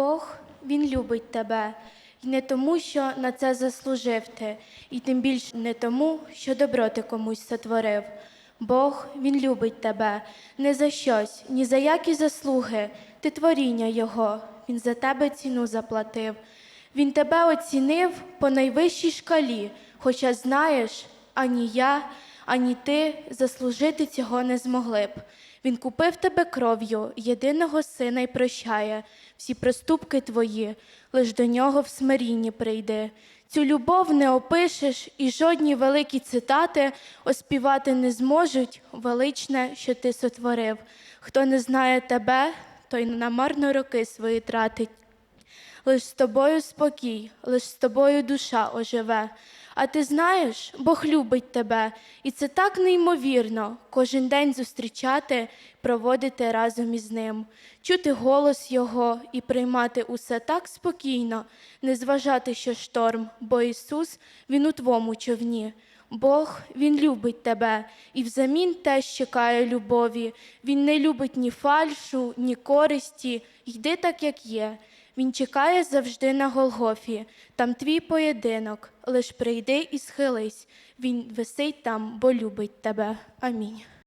Бог, Він любить тебе, і не тому, що на це заслужив ти, і тим більше не тому, що добро ти комусь сотворив. Бог, Він любить тебе не за щось, ні за які заслуги, ти творіння Його, Він за тебе ціну заплатив. Він тебе оцінив по найвищій шкалі, хоча знаєш, ані я, ані ти заслужити цього не змогли б. Він купив тебе кров'ю, єдиного сина й прощає всі проступки твої, лиш до нього в смирінні прийди. Цю любов не опишеш, і жодні великі цитати оспівати не зможуть величне, що ти сотворив. Хто не знає тебе, той намарно роки свої тратить. Лиш з тобою спокій, лиш з тобою душа оживе. А ти знаєш, Бог любить тебе, і це так неймовірно кожен день зустрічати, проводити разом із ним, чути голос Його і приймати усе так спокійно, не зважати, що шторм, бо Ісус Він у твому човні. Бог Він любить тебе, і взамін теж чекає любові. Він не любить ні фальшу, ні користі. Йди так, як є. Він чекає завжди на Голгофі, там твій поєдинок, лиш прийди і схились. Він висить там, бо любить тебе. Амінь.